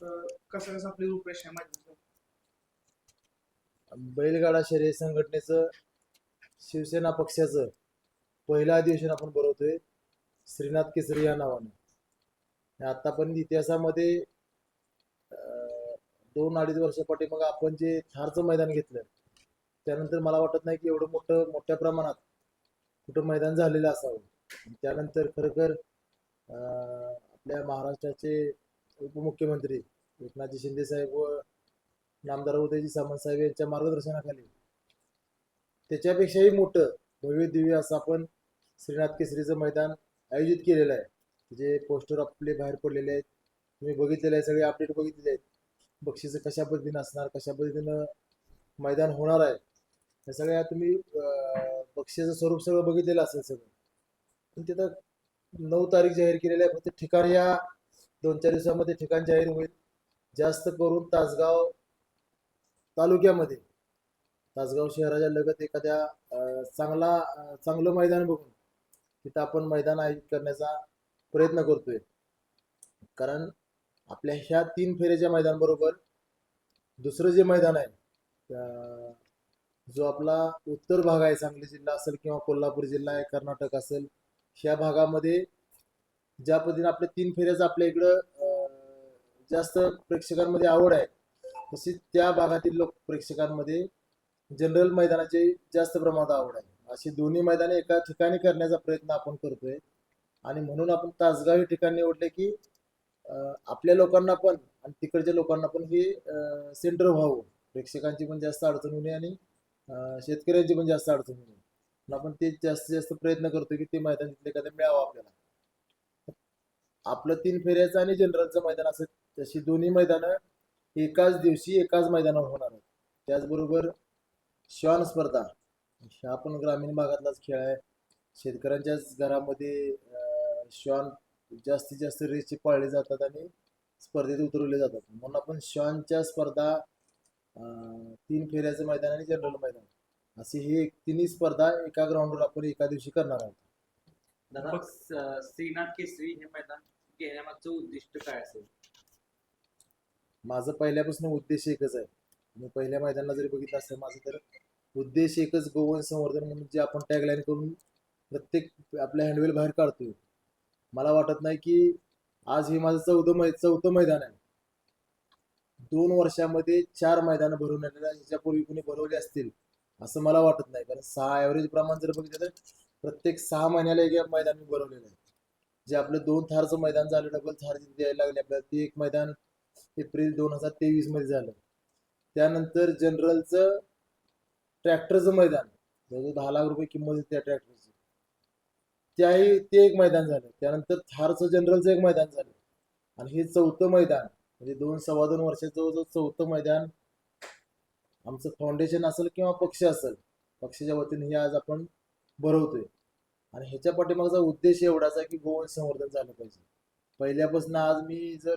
कसं कसं आपली रूपरेषा आहे बैलगाडा शर्यत संघटनेचं शिवसेना पक्षाचं पहिलं अधिवेशन आपण भरवतोय श्रीनाथ केसरी या नावानं. आता पण इतिहासामध्ये अं, दोन अडीच वर्षापाठी मग आपण जे थारचं मैदान घेतलं त्यानंतर मला वाटत नाही की एवढं मोठं मोठ्या प्रमाणात कुठं मैदान झालेलं असावं. त्यानंतर खरोखर अं, आपल्या महाराष्ट्राचे उपमुख्यमंत्री एकनाथजी शिंदे साहेब व नामदार उदयजी सामंत साहेब यांच्या मार्गदर्शनाखाली. त्याच्यापेक्षाही मोठं भव्य दिव्य असं आपण श्रीनाथ केसरीचं मैदान आयोजित केलेलं आहे. जे पोस्टर आपले बाहेर पडलेले आहेत. तुम्ही बघितलेले आहे सगळे अपडेट बघितलेले आहेत. बक्षिसं कशा पद्धतीनं असणार कशा पद्धतीनं मैदान होणार आहे हे सगळ्या तुम्ही अं, बक्षिसाचं स्वरूप सगळं बघितलेलं असेल सगळं. पण तिथं नऊ तारीख जाहीर केलेलं आहे फक्त ठिकाण या दोन चार दिवसामध्ये ठिकाण जाहीर होईल. जास्त करून तासगाव तालुक्यामध्ये. तासगाव शहराच्या लगत एखाद्या चांगला चांगलं मैदान बघून तिथं आपण मैदान आयोजित करण्याचा प्रयत्न करतोय. कारण आपल्या ह्या तीन फेऱ्याच्या मैदानाबरोबर दुसरं जे मैदान आहे जो आपला उत्तर भाग आहे सांगली जिल्हा असेल किंवा कोल्हापूर जिल्हा आहे कर्नाटक असेल ह्या भागामध्ये ज्या पद्धतीने आपल्या तीन फेऱ्याचं आपल्या इकडं जास्त प्रेक्षकांमध्ये आवड आहे तशी त्या भागातील लोक प्रेक्षकांमध्ये जनरल मैदानाची जास्त प्रमाणात आवड आहे. अशी दोन्ही मैदाने एका ठिकाणी करण्याचा प्रयत्न आपण करतोय. आणि म्हणून आपण तासगाव हे ठिकाण निवडले की आपल्या लोकांना पण आणि तिकडच्या लोकांना पण हे सेंटर व्हावं. प्रेक्षकांची पण जास्त अडचण होणे आणि शेतकऱ्यांची पण जास्त अडचण होणे आपण ते जास्तीत जास्त प्रयत्न करतो की ते मैदान तिथले एखादं मिळावं आपल्याला. आपलं तीन फेऱ्याचं आणि जनरलचं मैदान असं तशी दोन्ही मैदानं एकाच दिवशी एकाच मैदानावर होणार आहेत. त्याचबरोबर श्वान स्पर्धा ह्या पण ग्रामीण भागातलाच खेळ आहे. शेतकऱ्यांच्याच घरामध्ये श्वान जास्तीत जास्त रेसचे पाळले जातात आणि स्पर्धेत उतरवले जातात. म्हणून आपण श्वानच्या स्पर्धा अं, तीन फेऱ्याचं मैदान आणि जनरल मैदान अशी ही एक तिन्ही स्पर्धा एका ग्राउंडवर आपण एका दिवशी करणार आहोत. दादा श्रीनाथ केसरी हे मैदान घेण्यामागचं उद्दिष्ट काय असेल? माझं पहिल्यापासून उद्देश एकच आहे. मी पहिल्या मैदानाला जरी बघितलं असेल माझं तर उद्देश एकच गोवन संवर्धन म्हणून जे आपण टॅगलाईन करून प्रत्येक आपल्या हँडवेल बाहेर काढतोय. मला वाटत नाही की आज हे माझं चौथं मै चौथं मैदान आहे. दोन वर्षामध्ये चार मैदान भरून आलेलं ह्याच्यापूर्वी कुणी भरवले असतील असं मला वाटत नाही. कारण सहा ॲव्हरेज प्रमाण जर बघितलं तर प्रत्येक सहा महिन्याला एक मैदान मी भरवलेलं आहे. जे आपलं दोन थारचं मैदान झालं डबल थार द्यायला लागले आपल्याला ते एक मैदान एप्रिल दोन हजार तेवीसमध्ये झालं. त्यानंतर जनरलचं ट्रॅक्टरचं मैदान. जवळजवळ दहा लाख रुपये किंमत आहे त्या ट्रॅक्टरची. त्याही ते एक मैदान झालं. त्यानंतर थारचं जनरलचं एक मैदान झालं. आणि हे चौथं मैदान म्हणजे दोन सव्वा दोन वर्षाचं जवळजवळ चौथं मैदान आमचं फाउंडेशन असेल किंवा पक्ष असेल पक्षाच्या वतीने हे आज आपण भरवतोय. आणि ह्याच्या पाठीमागचा उद्देश एवढाच आहे की गोवन संवर्धन झालं पाहिजे. पहिल्यापासून आज मी जर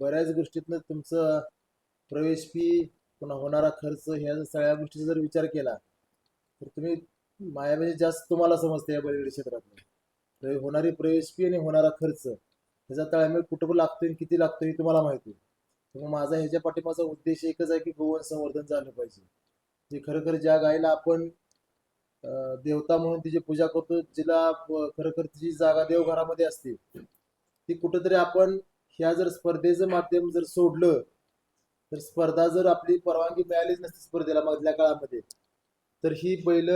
बऱ्याच गोष्टीतनं तुमचं प्रवेश फी पुन्हा होणारा खर्च ह्या सगळ्या गोष्टीचा जर विचार केला तर तुम्ही माझ्यापेक्षा जास्त तुम्हाला समजते या बैलगाडी क्षेत्रात तर होणारी प्रवेश फी आणि होणारा खर्च ह्याचा ताळमेळ कुठं लागतोय आणि किती लागतोय हे तुम्हाला माहिती आहे. त्यामुळे माझा ह्याच्या पाठीमागचा उद्देश एकच आहे की गोवन संवर्धन झालं पाहिजे. जे खरोखर ज्या गायीला आपण देवता म्हणून तिची पूजा करतो जिला खर खरोखर तिची जागा देवघरामध्ये असते. ती कुठंतरी आपण ह्या जर स्पर्धेचं माध्यम जर सोडलं तर स्पर्धा जर आपली परवानगी मिळालीच नसती स्पर्धेला मधल्या काळामध्ये तर ही बैल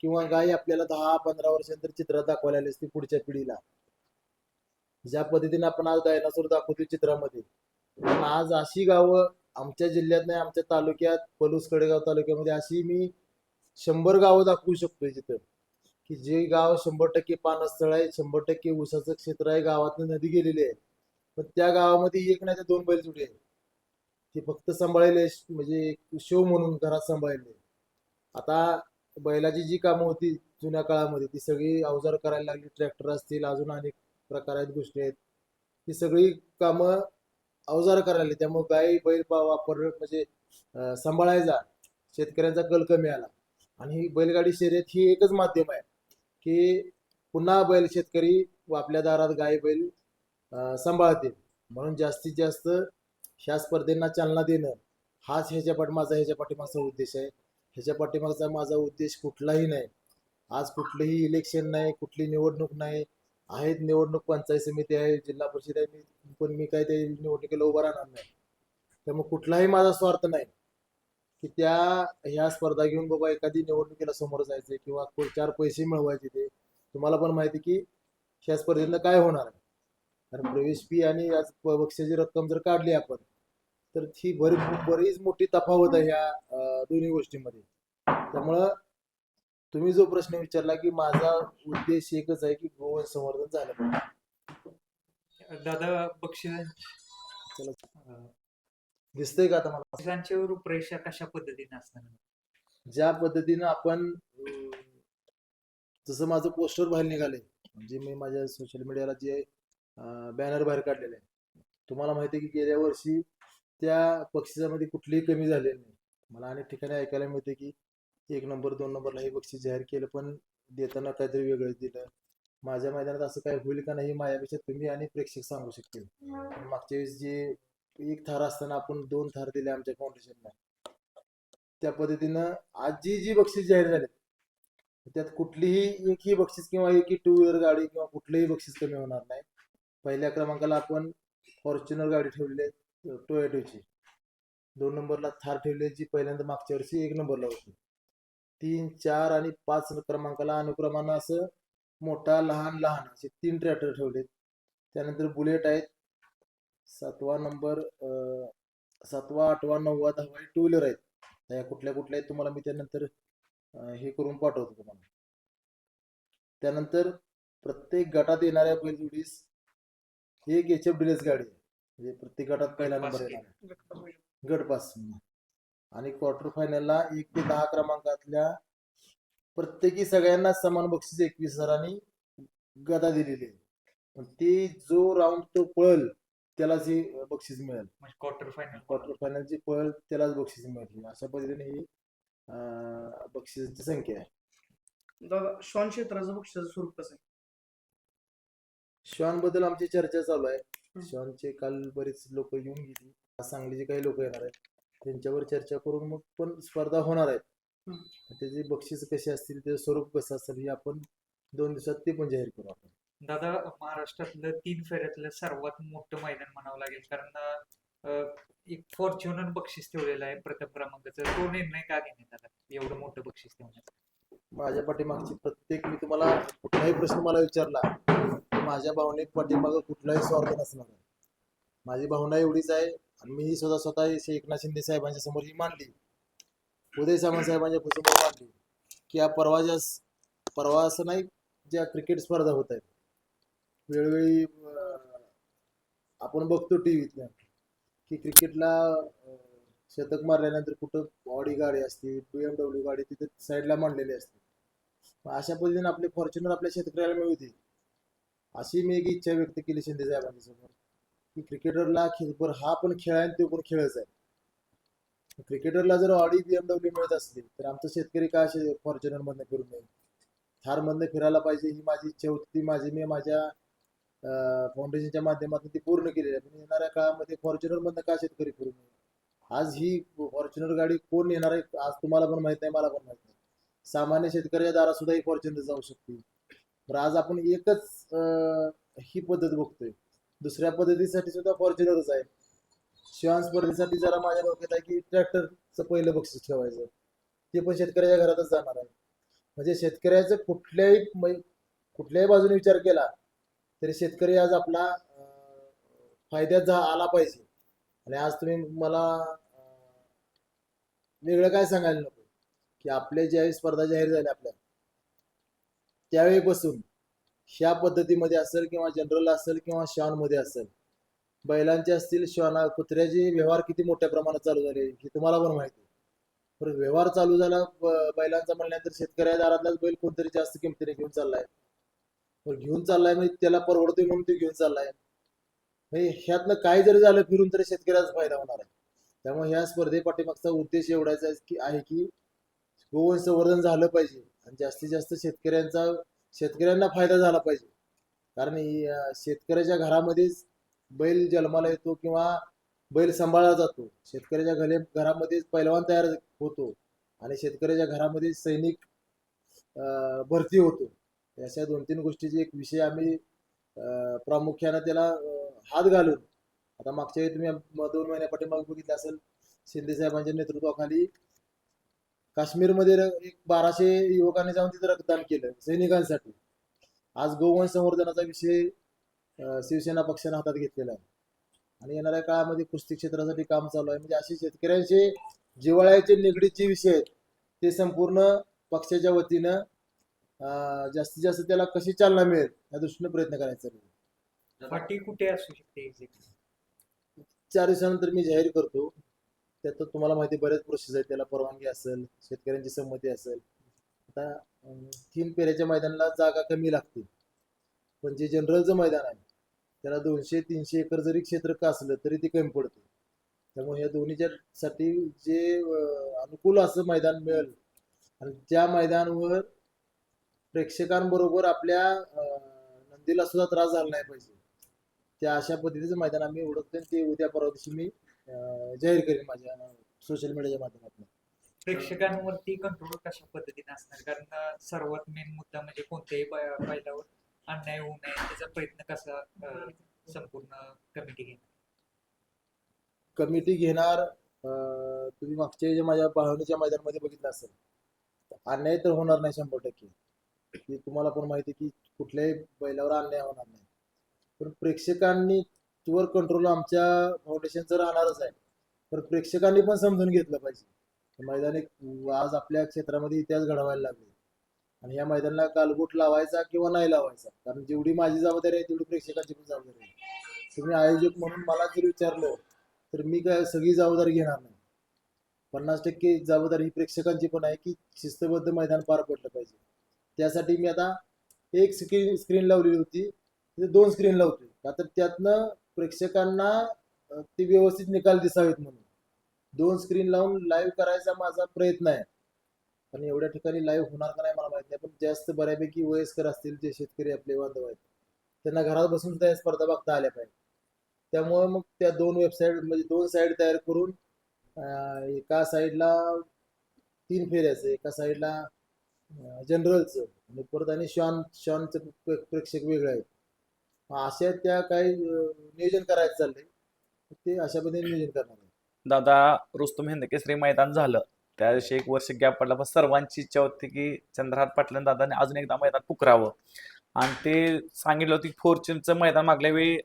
किंवा गाय आपल्याला दहा पंधरा वर्षानंतर चित्रात दाखवायला आली असती पुढच्या पिढीला. ज्या पद्धतीने आपण आज डायनासोर दाखवतो चित्रामध्ये पण आज अशी गावं आमच्या जिल्ह्यात नाही आमच्या तालुक्यात पलूस कडेगाव तालुक्यामध्ये अशी मी शंभर गावं दाखवू शकतोय तिथं. की जे गाव शंभर टक्के पानस्थळ आहे शंभर टक्के ऊसाचं क्षेत्र आहे गावातनं नदी गेलेली आहे. पण त्या गावामध्ये एक नाही तर दोन बैलजोडी आहे ते फक्त सांभाळले म्हणजे शो म्हणून घरात सांभाळले आता बैलाची जी कामं होती जुन्या काळामध्ये ती सगळी अवजार करायला लागली ट्रॅक्टर असतील अजून अनेक प्रकार आहेत गोष्टी आहेत. ती सगळी कामं अवजार करायला लागली. त्यामुळे गाई बैल वापर म्हणजे सांभाळायचा. शेतकऱ्यांचा कल कमी आला. आणि ही बैलगाडी शर्यत ही एकच माध्यम आहे की पुन्हा बैल शेतकरी व आपल्या दारात गाय बैल सांभाळतील. म्हणून जास्तीत जास्त ह्या स्पर्धेंना चालना देणं हाच ह्याच्या पाठी माझा ह्याच्या पाठीमागचा उद्देश आहे. ह्याच्या पाठीमागचा माझा उद्देश कुठलाही नाही. आज कुठलंही इलेक्शन नाही कुठली निवडणूक नाही. आहेत निवडणूक पंचायत समिती आहे जिल्हा परिषद आहे. पण मी काय त्या निवडणुकीला उभा राहणार नाही. त्यामुळे कुठलाही माझा स्वार्थ नाही. की त्या ह्या स्पर्धा घेऊन बाबा एखादी निवडणुकीला समोर जायचं किंवा को- चार पैसे मिळवायचे ते तुम्हाला पण माहिती की ह्या स्पर्धेतनं काय होणार? आहे कारण प्रवेश फी आणि आज बक्षिसाची रक्कम जर काढली आपण तर ही बरी बरीच मोठी तफावत आहे ह्या दोन्ही गोष्टींमध्ये. त्यामुळं तुम्ही जो प्रश्न विचारला की माझा उद्देश एकच आहे की गोवन संवर्धन झालं पाहिजे. दादा बक्षिसां दिसतंय का आता मला? बक्षिसांची रूपरेषा कशा पद्धतीने असणार? ज्या पद्धतीनं आपण अं, जसं माझं पोस्टर बाहेर निघाले म्हणजे मी माझ्या सोशल मीडियाला जे बॅनर बाहेर काढलेले आहे तुम्हाला माहिती आहे की गेल्या वर्षी त्या बक्षिसामध्ये कुठलीही कमी झालेली नाही. मला अनेक ठिकाणी ऐकायला मिळते की एक नंबर दोन नंबरला हे बक्षीस जाहीर केलं पण देताना काहीतरी वेगळंच दिलं. माझ्या मैदानात असं काय होईल का नाही माझ्यापेक्षा तुम्ही आणि प्रेक्षक सांगू शकतील. मागच्या वेळेस जे एक थार असताना आपण दोन थार दिले आमच्या फाउंडेशनला त्या पद्धतीनं आज जी जी बक्षीस जाहीर झाले त्यात कुठलीही एकही बक्षीस किंवा एकही टू व्हीलर गाडी किंवा कुठलंही बक्षीस कमी होणार नाही. पहिल्या क्रमांकाला आपण फॉर्च्युनर गाडी ठेवली आहे टोयोटोची दोन नंबरला थार ठेवली जी पहिल्यांदा मागच्या वर्षी एक नंबरला होती. तीन चार आणि पाच क्रमांकाला अनुक्रमानं असं मोठा लहान लहान असे तीन ट्रॅक्टर ठेवलेत. त्यानंतर बुलेट आहेत सातवा नंबर सातवा आठवा नववा दहावा टू व्हीलर आहेत. त्या कुठल्या कुठल्या आहेत तुम्हाला मी त्यानंतर हे करून पाठवतो तुम्हाला. त्यानंतर प्रत्येक गटात येणाऱ्या बैलजोडीस एक एच एफ डिलेस गाडी आहे. म्हणजे प्रत्येक गटात पहिला नंबर येणार. गटपास आणि क्वार्टर फायनलला एक ते दहा क्रमांकातल्या प्रत्येकी सगळ्यांना समान बक्षीस एकवीस हजारांनी गदा दिलेली आहे. पण ते जो राऊंड तो पळल त्यालाच हे बक्षीस मिळेल. म्हणजे क्वार्टर फायनल क्वार्टर फायनलची पळल त्यालाच बक्षीस मिळतील अशा पद्धतीने ही अं, बक्षिसाची संख्या आहे. दादा श्वान क्षेत्राचं बक्षिसाचं स्वरूप कसं आहे? श्वानबद्दल आमची चर्चा चालू आहे. हं. श्वानचे काल बरेच लोक येऊन गेली. आज सांगलीचे काही लोक येणार आहेत. त्यांच्यावर चर्चा करून मग पण स्पर्धा होणार आहेत. हं. त्याचे बक्षीस कसे असतील त्याचं स्वरूप कसं असेल हे आपण दोन दिवसात ते पण जाहीर करू आपण. दादा महाराष्ट्रातलं तीन फेऱ्यातलं सर्वात मोठं मैदान म्हणावं लागेल. कारण अं, एक फॉर्च्युनर बक्षीस ठेवलेलं आहे प्रथम क्रमांकाचं. तो निर्णय का घेण्यात आला? एवढं मोठं बक्षीस ठेवण्याचं. माझ्या पाठीमागची प्रत्येक मी तुम्हाला कुठलाही प्रश्न मला विचारला तर माझ्या भावनेत पाठीमागं कुठलाही स्वार्थ नसणार आहे. माझी भावना एवढीच आहे आणि मी ही स्वतः स्वतः श्री एकनाथ शिंदे साहेबांच्या समोर ही मांडली. उदय सामंत साहेबांच्या समोर मांडली की या परवा ज्या परवा असं नाही ज्या क्रिकेट स्पर्धा होत आहेत वेळोवेळी आपण बघतो टी व्हीतल्या की क्रिकेटला शतक मारल्यानंतर कुठं ऑडी गाडी असते बी डब्ल्यू गाडी तिथे साईडला मांडलेली असते. अशा पद्धतीने आपले फॉर्च्युनर आपल्या शेतकऱ्याला मिळते अशी मी एक इच्छा व्यक्त केली शिंदे साहेबांच्या समोर की क्रिकेटरला खेळभर हा पण खेळ आहे आणि तो पण खेळच आहे. क्रिकेटरला जर ऑडी बी डब्ल्यू मिळत असतील तर आमचा शेतकरी का असे फॉर्च्युनर मधनं फिरू नये. थार मधनं फिरायला पाहिजे ही माझी इच्छा होती ती माझी मी माझ्या फाउंडेशनच्या माध्यमातून ती पूर्ण केलेली आहे. पण येणाऱ्या काळामध्ये फॉर्च्युनर मधनं का शेतकरी फिरू नये आज ही फॉर्च्युनर गाडी कोण येणार आहे आज तुम्हाला पण माहीत नाही मला पण माहीत नाही. सामान्य शेतकऱ्याच्या दारात सुद्धा ही फॉर्च्युनर जाऊ शकते तर आज आपण एकच ही पद्धत बघतोय. दुसऱ्या पद्धतीसाठी सुद्धा फॉर्च्युनरच आहे शिवान स्पर्धेसाठी जरा माझ्या डोक्यात आहे की ट्रॅक्टरचं पहिलं बक्षीस ठेवायचं. ते पण शेतकऱ्याच्या घरातच जाणार आहे. म्हणजे शेतकऱ्याचं कुठल्याही कुठल्याही बाजूने विचार केला तरी शेतकरी आज आपला फायद्यात जा आला पाहिजे. आणि आज तुम्ही मला वेगळं काय सांगायला नको? की आपले ज्यावेळी स्पर्धा जाहीर झाल्या आपल्या त्यावेळीपासून ह्या पद्धतीमध्ये असेल किंवा जनरल असेल किंवा श्वानमध्ये असेल बैलांचे असतील श्वाना कुत्र्याचे व्यवहार किती मोठ्या प्रमाणात चालू झाले हे तुम्हाला पण माहिती आहे. पण व्यवहार चालू झाला बैलांचा म्हणल्यानंतर शेतकऱ्या दारातलाच बैल कोणतरी जास्त किमतीने घेऊन चाललाय. घेऊन चाललाय म्हणजे त्याला परवडतोय म्हणून ते घेऊन चाललाय. म्हणजे ह्यातनं काय जरी झालं फिरून तरी शेतकऱ्याचा फायदा होणार आहे. त्यामुळे ह्या स्पर्धे पाठीमागचा उद्देश एवढाच की आहे की गोवन संवर्धन झालं पाहिजे आणि जास्तीत जास्त शेतकऱ्यांचा शेतकऱ्यांना फायदा झाला पाहिजे. कारण शेतकऱ्याच्या घरामध्येच बैल जन्माला येतो किंवा बैल सांभाळला जातो. शेतकऱ्याच्या घरे घरामध्येच पैलवान तयार होतो आणि शेतकऱ्याच्या घरामध्ये सैनिक भरती होतो. अशा दोन तीन गोष्टीचे एक विषय आम्ही अं, प्रामुख्यानं त्याला हात घालून आता मागच्या वेळी तुम्ही दोन महिन्या मग बघितलं असेल शिंदे साहेबांच्या नेतृत्वाखाली काश्मीरमध्ये एक बाराशे युवकांनी जाऊन तिथं रक्तदान केलं सैनिकांसाठी. आज गोवंश संवर्धनाचा विषय शिवसेना पक्षाने हातात घेतलेला आहे. आणि येणाऱ्या काळामध्ये कुस्ती क्षेत्रासाठी काम चालू आहे. म्हणजे असे शेतकऱ्यांचे जिव्हाळ्याचे निगडीत जे विषय आहेत ते संपूर्ण पक्षाच्या वतीनं जास्तीत जास्त त्याला कशी चालना मिळेल या दृष्टीने प्रयत्न करायचा. फाटी कुठे असू शकते एक्झॅक्टली चार दिवसानंतर मी जाहीर करतो त्यात तुम्हाला माहिती बरेच प्रोसेस आहेत. त्याला परवानगी असेल शेतकऱ्यांची संमती असेल. आता तीन पेऱ्याच्या मैदानाला जागा कमी लागते. पण जे जनरलचं मैदान आहे त्याला दोनशे तीनशे एकर जरी क्षेत्र का असलं तरी ते कमी पडते. त्यामुळे या दोन्हीच्या साठी जे अनुकूल असं मैदान मिळेल आणि त्या मैदानावर प्रेक्षकांबरोबर आपल्या नंदीला सुद्धा त्रास झाला नाही पाहिजे. त्या अशा पद्धतीचं मैदान आम्ही ओळखतो ते उद्या परवा दिवशी मी जाहीर करेन माझ्या सोशल मीडियाच्या माध्यमातून. प्रेक्षकांवरती कंट्रोल कशा पद्धतीने असणार? कारण सर्वात मेन मुद्दा म्हणजे कोणत्याही बैलावर अन्याय होऊ नये त्याचा प्रयत्न कसा संपूर्ण कमिटी घेणार? कमिटी घेणार तुम्ही मागच्या माझ्या बाळवणीच्या मैदानामध्ये बघितलं असेल अन्याय तर होणार नाही शंभर टक्के. की तुम्हाला पण माहिती आहे की कुठल्याही बैलावर अन्याय होणार नाही. पण प्रेक्षकांनी वर कंट्रोल आमच्या फाउंडेशनचं राहणारच आहे. पण प्रेक्षकांनी पण समजून घेतलं पाहिजे. मैदान आज आपल्या क्षेत्रामध्ये इतिहास घडवायला लागले. आणि या मैदानाला गालबोट लावायचा किंवा नाही लावायचा. कारण जेवढी माझी जबाबदारी आहे तेवढी प्रेक्षकांची पण जबाबदारी आहे. तुम्ही आयोजक म्हणून मला जर विचारलं तर मी काय सगळी जबाबदारी घेणार नाही. पन्नास टक्के जबाबदारी ही प्रेक्षकांची पण आहे की शिस्तबद्ध मैदान पार पडलं पाहिजे. त्यासाठी मी आता एक स्क्रीन स्क्रीन लावलेली होती. दोन स्क्रीन लावतोय आता त्यातनं प्रेक्षकांना ते व्यवस्थित निकाल दिसावेत म्हणून. दोन स्क्रीन लावून लाईव्ह करायचा माझा प्रयत्न आहे. पण एवढ्या ठिकाणी लाईव्ह होणार का नाही मला माहीत नाही. पण जास्त बऱ्यापैकी वयस्कर असतील जे शेतकरी आपले बांधव आहेत त्यांना घरात बसून सुद्धा या स्पर्धा बघता आल्या पाहिजे. त्यामुळे मग त्या दोन वेबसाईट म्हणजे दोन साईड तयार करून एका साईडला तीन फेऱ्याचं एका साईडला जनरलचं आणि परत आणि शॉन शॉनचं प्रेक्षक वेगळे आहेत. अशा त्या काही नियोजन करायचं चाललंय. ते अशा पद्धतीने नियोजन करणार आहे. दादा रुस्तुम हिंद केसरी मैदान झालं. त्या दिवशी एक वर्ष गॅप पडला पण सर्वांची इच्छा होती की चंद्रहात पाटलं दादाने अजून एकदा मैदान पुकरावं. आणि ते सांगितलं होतं की फोर्च्यूनचं मैदान मागल्या वेळी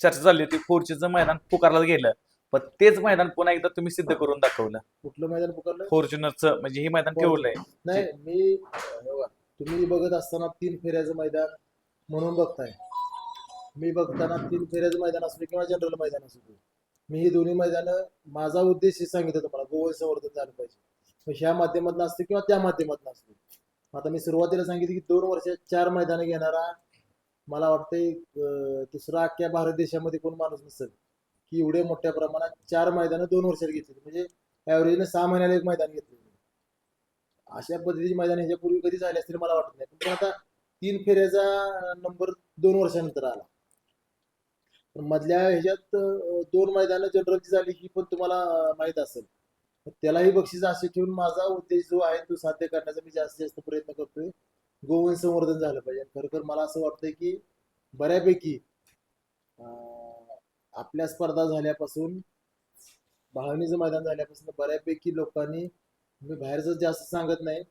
चर्चा झाली होती. फोर्च्यूनचं मैदान पुकारलं गेलं. पण तेच मैदान पुन्हा एकदा तुम्ही सिद्ध करून दाखवलं. कुठलं मैदान पकडलं फॉर्च्युनरचं म्हणजे हे मैदान ठेवलंय नाही मी हे बघा, तुम्ही बघत असताना तीन फेऱ्याचं मैदान म्हणून बघताय. मी बघताना तीन फेऱ्याचं मैदान असू दे किंवा जनरल मैदान असू दे. मी ही दोन्ही मैदानं माझा उद्देश हे सांगितलं तुम्हाला गोवन संवर्धन झालं पाहिजे. मग ह्या माध्यमातून असते किंवा त्या माध्यमातून असते. आता मी सुरुवातीला सांगितलं की दोन वर्षात चार मैदानं घेणारा मला वाटतंय अं, दुसरा अख्ख्या भारत देशामध्ये कोण माणूस नसेल. की एवढे मोठ्या प्रमाणात चार मैदानं दोन वर्षात घेतली म्हणजे ॲव्हरेजने सहा महिन्याला एक मैदान घेतलं अशा पद्धतीची मैदान ह्याच्यापूर्वी कधी झाले असतील मला वाटत नाही. पण आता तीन फेऱ्याचा नंबर दोन वर्षानंतर आला. पण मधल्या ह्याच्यात दोन मैदानं जनरलची झाली ही पण तुम्हाला माहीत माहीत असेल त्यालाही बक्षीस असे ठेवून माझा उद्देश जो आहे तो साध्य करण्याचा मी जास्तीत जास्त प्रयत्न करतोय. गोवन संवर्धन झालं पाहिजे. खरोखर मला असं वाटतंय की बऱ्यापैकी अं, आपल्या स्पर्धा झाल्यापासून भावनीचं मैदान झाल्यापासून बऱ्यापैकी लोकांनी मी बाहेरचं जास्त सांगत नाही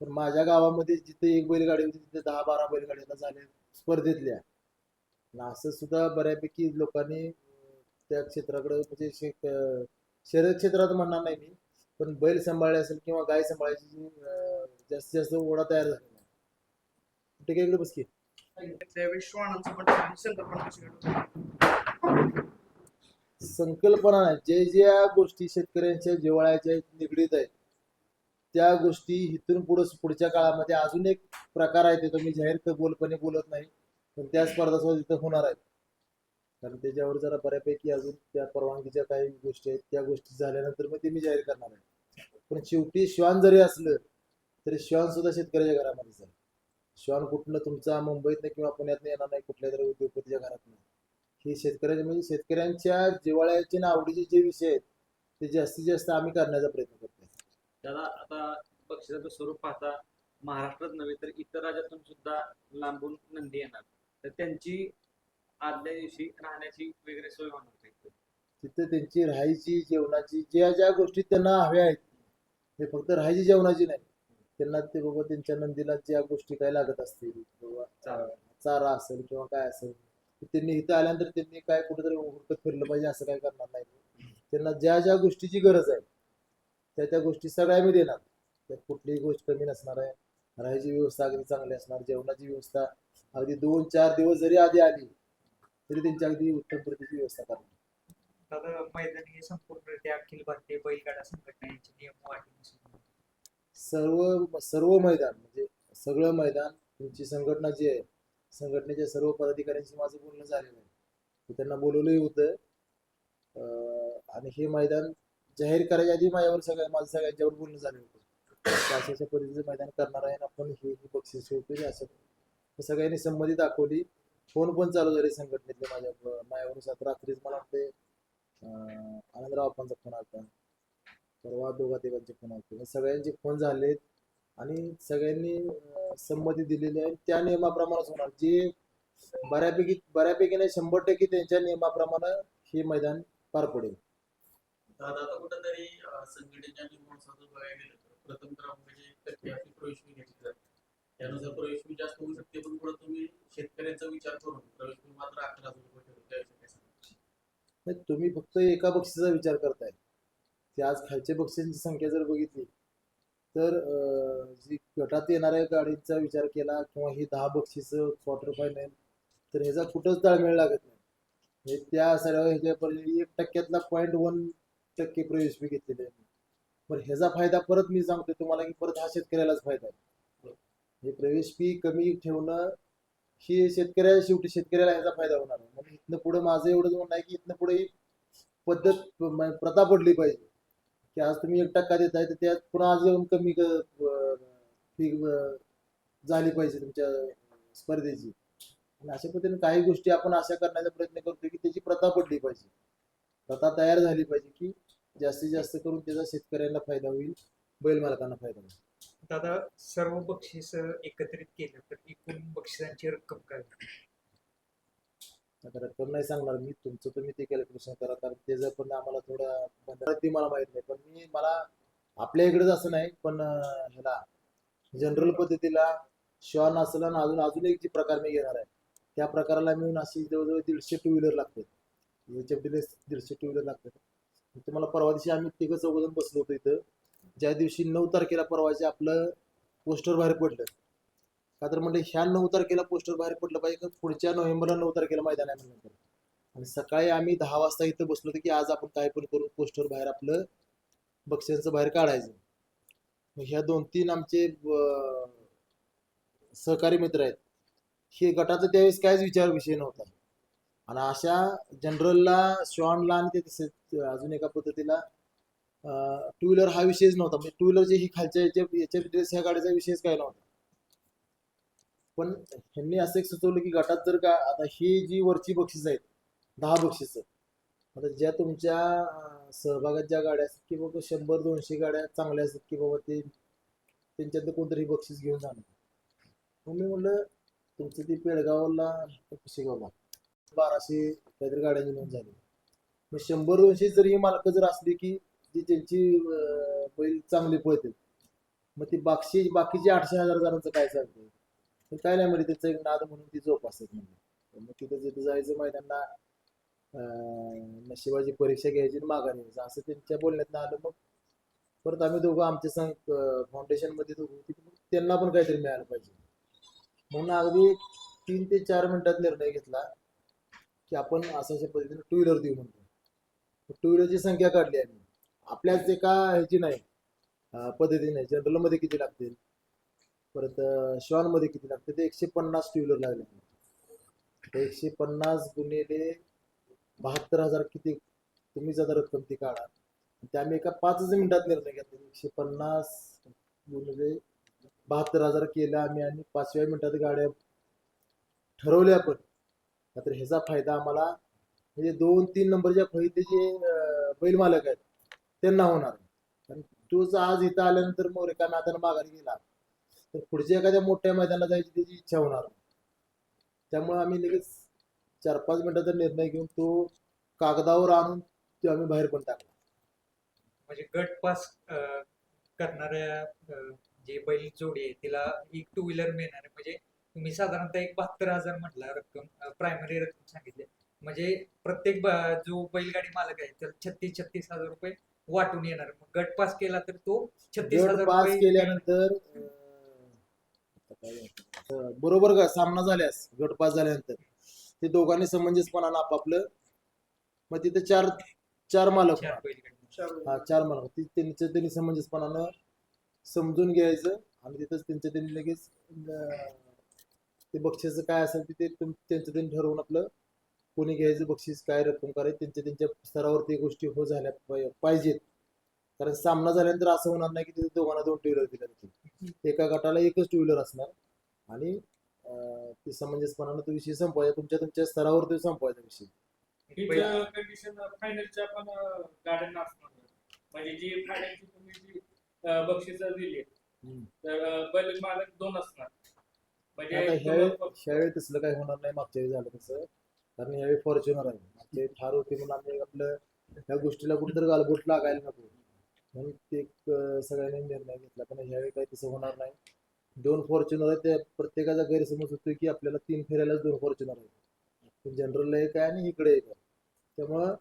पण माझ्या गावामध्ये जिथे एक बैलगाडी होती तिथे दहा बारा बैलगाडी झाल्या स्पर्धेतल्या असं सुद्धा बऱ्यापैकी लोकांनी त्या क्षेत्राकडे म्हणजे शर्यत क्षेत्रात म्हणणार नाही मी पण बैल सांभाळले असेल किंवा गाय सांभाळायची जी जास्तीत जास्त ओढा तयार झालेला आहे. ठीक आहे इकडे बस की. श्वानांचं पण संकल्पना कशी संकल्पना नाही. जे ज्या गोष्टी शेतकऱ्यांच्या जिव्हाळ्याच्या निगडीत आहेत त्या गोष्टी इथून पुढे पुढच्या काळामध्ये अजून एक प्रकार आहे ते मी जाहीर बोलपणे बोलत नाही पण त्या स्पर्धा सुद्धा तिथं होणार आहेत. कारण त्याच्यावर जरा बऱ्यापैकी अजून त्या परवानगीच्या काही गोष्टी आहेत त्या गोष्टी झाल्यानंतर मग ते मी जाहीर करणार आहे. पण शेवटी श्वान जरी असलं तरी श्वान सुद्धा शेतकऱ्याच्या घरामध्ये झालं श्वान कुठलं तुमचा मुंबईतनं किंवा पुण्यातनं येणार नाही कुठल्या तरी उद्योगपतीच्या घरात हे शेतकऱ्याचे म्हणजे शेतकऱ्यांच्या जिव्हाळ्याचे आणि आवडीचे जे विषय आहेत ते जास्तीत जास्त आम्ही करण्याचा प्रयत्न करतो दादा आता बक्षिसाचं स्वरूप पाहता महाराष्ट्रात नव्हे तर इतर राज्यातून सुद्धा लांबून नंदी येणार तर त्यांची आदल्या दिवशी राहण्याची वगैरे सोय होणार का? तिथे त्यांची राहायची जेवणाची ज्या ज्या गोष्टी त्यांना हव्या आहेत हे फक्त राहायची जेवणाची नाही त्यांना ते बाबा त्यांच्या नंदीला ज्या गोष्टी काय लागत असतील बाबा चारा. असेल किंवा काय असेल त्यांनी इथं आल्यानंतर त्यांनी काय कुठेतरी हुडकत फिरलं पाहिजे असं काय करणार नाही. त्यांना ज्या ज्या गोष्टीची गरज आहे त्या त्या गोष्टी सगळ्या मी देणार. त्यात कुठलीही गोष्ट कमी नसणार आहे. राहायची व्यवस्था अगदी चांगली असणार जेवणाची व्यवस्था अगदी दोन चार दिवस जरी आधी आली तरी त्यांची अगदी उत्तम प्रतीची व्यवस्था करणार. मैदान हे संपूर्णरित्या अखिल भारतीय बैलगाडा संघटना यांचे नियम सर्व सर्व मैदान म्हणजे सगळं मैदान तुमची संघटना जी आहे संघटनेच्या सर्व पदाधिकाऱ्यांशी माझं बोलणं झालेलं आहे. त्यांना बोलवलंही होतं. अं, आणि हे मैदान जाहीर करायच्या आधी माझ्यावर सगळ्या माझं सगळ्यांच्यावर बोलणं झालं होतं. शासनाच्या अशा अशा पद्धतीचं मैदान करणार आहे आपण हे ही बक्षीस होते असं सगळ्यांनी संमती दाखवली. फोन पण चालू झाले संघटनेतले माझ्या माझ्यावर सात रात्रीच मला वाटते अं, आनंदराव आपणचा फोन आला परवा दोघा तिघांचे फोन आले सगळ्यांचे फोन झालेत. आणि सगळ्यांनी अं, संमती दिलेली आहे. त्या नियमाप्रमाणेच होणार. जे बऱ्यापैकी बऱ्यापैकी नाही शंभर टक्के त्यांच्या नियमाप्रमाणे हे मैदान पार पडेल. दादा आता कुठंतरी संघटनेच्या नियमानुसार बघायला गेलं तर प्रथम क्रमांकाची टक्के आपली प्रवेश फी घेतली जाते त्यानुसार जास्त होऊ शकते पण पुढे तुम्ही शेतकऱ्यांचा विचार करून मात्र अकरा हजार रुपये ठेवून त्याविषयी काय सांगाल? नाही तुम्ही फक्त एका बक्षिसाचा विचार करताय. की आज खालच्या बक्षिसांची संख्या जर बघितली तर जी गटात येणाऱ्या गाडीचा विचार केला किंवा ही दहा बक्षीस क्वार्टर फायनल तर ह्याचा कुठंच ताळमेळ लागत नाही. हे त्या सर्व ह्याच्यापर्यंत एक टक्क्यातला पॉईंट वन टक्के प्रवेश फी घेतलेली आहे. पण ह्याचा फायदा परत मी सांगतो तुम्हाला की परत हा शेतकऱ्यालाच फायदा आहे. हे प्रवेश फी कमी ठेवणं ही शेतकऱ्या शेवटी शेतकऱ्याला ह्याचा फायदा होणार आहे. म्हणून इथनं पुढे माझं एवढंच म्हणणं आहे की इथनं पुढे ही पद्धत म- प्रथा पडली पाहिजे. की आज तुम्ही एक टक्का देताय तर त्यात पुन्हा अजून कमी फी झाली पाहिजे तुमच्या स्पर्धेची. आणि अशा पद्धतीने काही गोष्टी आपण अशा करण्याचा प्रयत्न करतो की त्याची प्रथा पडली पाहिजे. प्रथा तयार झाली पाहिजे की जास्तीत जास्त करून त्याचा शेतकऱ्यांना फायदा होईल बैल मालकांना फायदा होईल. दादा सर्व बक्षीस एकत्रित केलं तर एकूण बक्षिसांची रक्कम काय? होईल? नाही सांगणार मी. तुमचं तुम्ही ते कॅल्क्युलेशन करा. कारण त्याचं पण आम्हाला थोडं ते मला माहीत नाही. पण मी मला आपल्या इकडेच असं नाही पण ह्याला जनरल पद्धतीला श्वान असलं आणि अजून अजून एक जी प्रकार मी घेणार आहे त्या प्रकाराला मिळून अशी जवळजवळ दीडशे टू व्हीलर लागते एच एफ दीडशे टू व्हीलर लागतात. तुम्हाला परवा दिवशी आम्ही तिघं चौघजण बसलो होतो इथं. ज्या दिवशी नऊ तारखेला परवाचे आपलं पोस्टर बाहेर पडलं. का तर म्हणलं ह्या नऊ तारखेला पोस्टर बाहेर पडलं पाहिजे का? पुढच्या नोव्हेंबरला नऊ तारखेला मैदान आहे म्हणून. आणि सकाळी आम्ही दहा वाजता इथं बसलो होतो की आज आपण काय पण करून पोस्टर बाहेर आपलं बक्षिसांचं बाहेर काढायचं. मग ह्या दोन तीन आमचे सहकारी मित्र आहेत. हे गटाचा त्यावेळेस काहीच विचार विषय नव्हता. आणि अशा जनरलला शॉनला आणि ते अजून एका पद्धतीला टू व्हीलर हा विषयच नव्हता. म्हणजे टू व्हीलरचे ही खालच्या याच्या याच्या ड्रेस ह्या गाडीचा विषयच काय नव्हता. पण ह्यांनी असं एक सुचवलं की गटात जर का आता ही जी वरची बक्षीस आहेत दहा बक्षीस आता ज्या तुमच्या सहभागात ज्या गाड्या असतात की बाबा शंभर दोनशे गाड्या चांगल्या असतात की बाबा ते त्यांच्यातलं कोणतरी बक्षीस घेऊन जाणार. मग मी म्हणलं तुमचं ती पेडगावला शिगावला बाराशे काहीतरी गाड्यांची नोंद झाली. मग शंभर दोनशे जर ही मालकं जर असली की जी त्यांची बैल चांगली पळते मग ती बाकी बाकीचे आठशे हजार जणांचं काय चालतं तर काय नाही एक नाद म्हणून ती जोपासतात म्हणजे मग तिथं जिथं जायचं मैदानला अं, नशिबाची परीक्षा घ्यायची आणि यायचं. असं त्यांच्या बोलण्यात आलं. मग परत आम्ही दोघं आमच्या संघ फाउंडेशनमध्ये दोघं त्यांना पण काहीतरी मिळालं पाहिजे. म्हणून अगदी तीन ते चार मिनिटात निर्णय घेतला की आपण असं अशा पद्धतीने टू व्हीलर देऊ म्हणतो. टू व्हीलरची संख्या काढली आम्ही. आपल्याच एका ह्याची नाही अं, पद्धतीने जनरलमध्ये किती लागतील? परत शॉनमध्ये किती लागते? ते एकशे पन्नास टू व्हीलर लागले एकशे पन्नास गुणिले बहात्तर हजार किती? तुम्ही जर रक्कम ती काढा. ते आम्ही एका पाचच मिनिटात निर्णय घेतला एकशे पन्नास गुणिले बहात्तर हजार केलं आम्ही आणि पाचव्या मिनिटात गाड्या ठरवल्या पण. तर ह्याचा फायदा आम्हाला म्हणजे दोन तीन नंबरच्या फळीतले जे बैल मालक आहेत त्यांना होणार. आणि तोच आज इथं आल्यानंतर मग रिकाम्या हाताने माघारी गेला. तर पुढच्या एखाद्या मोठ्या मैदानाला जायची त्याची इच्छा होणार. त्यामुळे आम्ही लगेच चार पाच मिनिटाचा निर्णय घेऊन तो कागदावर आणून तो आम्ही बाहेर पण टाकला म्हणजे गट पास करणाऱ्या जे बैल जोडी आहे तिला एक टू व्हीलर मिळणार आहे. म्हणजे तुम्ही साधारणतः एक बहात्तर हजार म्हटला रक्कम प्रायमरी रक्कम सांगितली. म्हणजे प्रत्येक जो बैलगाडी मालक आहे तर छत्तीस छत्तीस हजार रुपये वाटून येणार. मग गट पास केला तर तो छत्तीस हजार पास केल्यानंतर अं, आता काय म्हणतात, अं, बरोबर का? सामना झाल्यास गटपास झाल्यानंतर. ते दोघांनी समंजसपणानं आपापलं मग तिथे चार चार मालक चार हा चार मालक. त्यांच्या त्यांनी समंजसपणानं समजून घ्यायचं आणि तिथंच त्यांच्या त्यांनी लगेच ते बक्षीस काय असेल ते त्यांच्या त्यांचं त्यांनी ठरवून आपलं कोणी घ्यायचं बक्षीस काय रक्कम करायची त्यांच्या त्यांच्या स्तरावरती गोष्टी हो झाल्या पाय- पाहिजेत. कारण सामना झाल्यानंतर असं होणार नाही की तिथे दोघांना दोन टू व्हीलर दिल्या जातील. एका गटाला एकच टू व्हीलर असणार. आणि ते समंजसपणानं तो विषय संपवायचा तुमच्या तुमच्या स्तरावर तो संपवायचा विषय. बैल- कंडिशन फायनलच्या पण गाड्यांना असणार. म्हणजे जी फायनलची तुम्ही जी अं, बक्षिसं दिली. तर बैल मालक दोन असणार. म्हणजे ह्यावेळी तसलं काही होणार नाही मागच्या वेळी झालं तसं. कारण ह्यावेळी फॉर्च्युनर आहे. मागच्या ठार होते म्हणून आम्ही आपलं ह्या गोष्टीला कुठेतरी गालबोट लागायला नको. म्हणून ते सगळ्यांनी निर्णय घेतला. पण ह्यावेळी काही तसं होणार नाही. दोन फॉर्च्युनर आहेत त्या प्रत्येकाचा गैरसमज होतो की आपल्याला तीन फेऱ्यालाच दोन फॉर्च्युनर आहेत. जनरलला एक आहे आणि इकडे एक आहे. त्यामुळं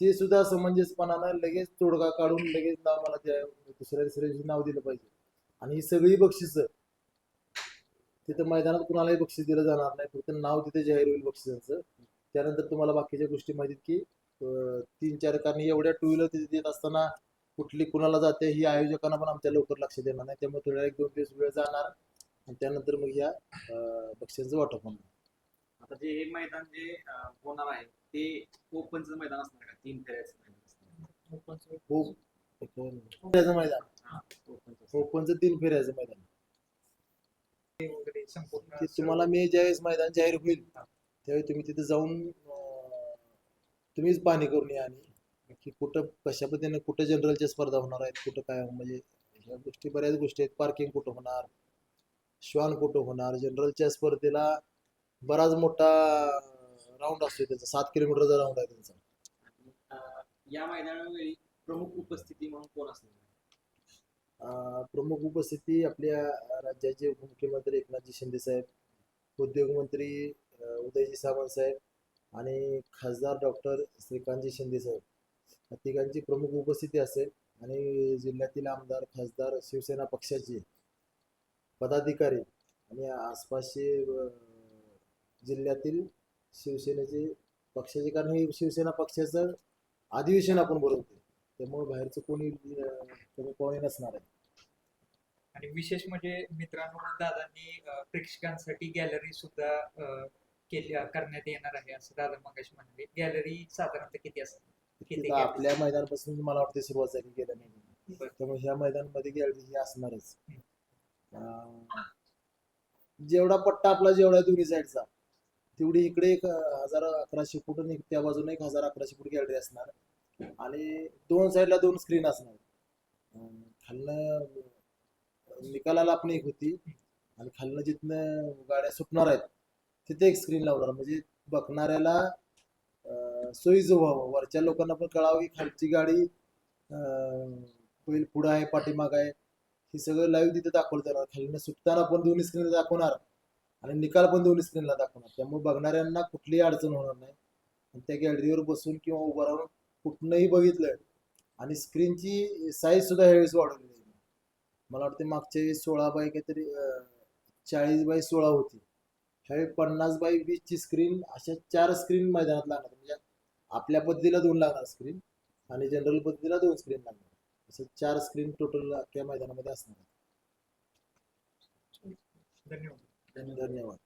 ते सुद्धा समंजसपणानं लगेच तोडगा काढून लगेच नाव मला त्या दुसऱ्या तिसऱ्या नाव दिलं पाहिजे. आणि ही सगळी बक्षिस तिथं मैदानात कुणालाही बक्षीस दिलं जाणार नाही. फक्त नाव तिथे जाहीर होईल बक्षिसांचं. त्यानंतर तुम्हाला बाकीच्या गोष्टी माहितीत की तीन चार कारण एवढ्या टू व्हीलर तिथे देत असताना कुठली कुणाला जाते ही आयोजकांना पण आमच्या लवकर लक्ष देणार नाही. त्यामुळे थोड्या एक दोन दिवस वेळ जाणार आणि त्यानंतर मग या अं, बक्षिसांचं वाटप होणार आता जे हे मैदान जे होणार आहे ते ओपनचं मैदान असणार का? तीन फेऱ्याचं मैदान असणार खूप फेऱ्याचं मैदान ओपनचं ओपनचं तीन फेऱ्याचं मैदान. तुम्हाला मी ज्यावेळेस मैदान जाहीर होईल त्यावेळी तुम्ही तिथे जाऊन तुम्हीच पाहणी करून या आणि की कुठं कशा पद्धतीने कुठं जनरलच्या स्पर्धा होणार आहेत कुठं काय म्हणजे ह्या गोष्टी बऱ्याच गोष्टी आहेत. पार्किंग कुठं होणार? श्वान कुठं होणार? जनरलच्या स्पर्धेला बराच मोठा राऊंड असतो त्याचा. सात किलोमीटरचा राऊंड आहे त्यांचा. या मैदानावेळी प्रमुख उपस्थिती म्हणून कोण असणार? प्रमुख उपस्थिती आपल्या राज्याचे उपमुख्यमंत्री एकनाथजी शिंदे साहेब उद्योगमंत्री उदयजी सामंत साहेब आणि खासदार डॉक्टर श्रीकांतजी शिंदे साहेब. या तिघांची प्रमुख उपस्थिती असेल आणि जिल्ह्यातील आमदार खासदार शिवसेना पक्षाचे पदाधिकारी आणि आसपासचे जिल्ह्यातील शिवसेनेचे पक्षाचे कारण हे शिवसेना पक्षाचं अधिवेशन आपण भरवतो त्यामुळे बाहेरचं कोणी कोणी कमी पाहुणे नसणार आहे. आणि विशेष म्हणजे मित्रांनो दादांनी प्रेक्षकांसाठी गॅलरी सुद्धा केली करण्यात येणार आहे असं दादा मगाशी म्हणाले. गॅलरी साधारणतः किती असते? तिथं gallery? आपल्या मैदानापासून मला वाटते सुरुवात झाली गेल्या महिन्यात. त्यामुळे ह्या मैदानामध्ये गॅलरी ही असणारच. जेवढा पट्टा आपला जेवढा दोन्ही साईडचा तेवढी इकडे एक हजार अकराशे फूट आणि त्या बाजूने एक हजार अकराशे फूट गॅलरी असणार. आणि दोन साईडला दोन स्क्रीन असणार. खालनं निकालाला आपण एक होती. आणि खालनं जिथनं गाड्या सुटणार आहेत तिथे एक स्क्रीन लावणार. म्हणजे बघणाऱ्याला सोयीचं व्हावं वरच्या लोकांना पण कळावं की खालची गाडी बैल पुढं आहे पाठीमाग आहे. हे सगळं लाईव्ह तिथे दाखवलं जाणार. खालीनं सुटताना पण दोन्ही स्क्रीनला दाखवणार आणि निकाल पण दोन्ही स्क्रीनला दाखवणार. त्यामुळे बघणाऱ्यांना कुठलीही अडचण होणार नाही. आणि त्या गॅलरीवर बसून किंवा उभं राहून कुठनंही बघितलं आणि स्क्रीनची साईज सुद्धा ह्यावेळेस वाढवली आहे मला वाटते मागच्या वेळेस सोळा बाय काहीतरी चाळीस बाय सोळा होती. ह्यावेळी पन्नास बाय वीसची स्क्रीन अशा चार स्क्रीन मैदानात लागणार. म्हणजे आपल्या पद्धतीला दोन लागणार स्क्रीन आणि जनरल पद्धतीला दोन स्क्रीन लागणार. असं चार स्क्रीन टोटल अख्ख्या मैदानामध्ये असणार. धन्यवाद. धन्यवाद.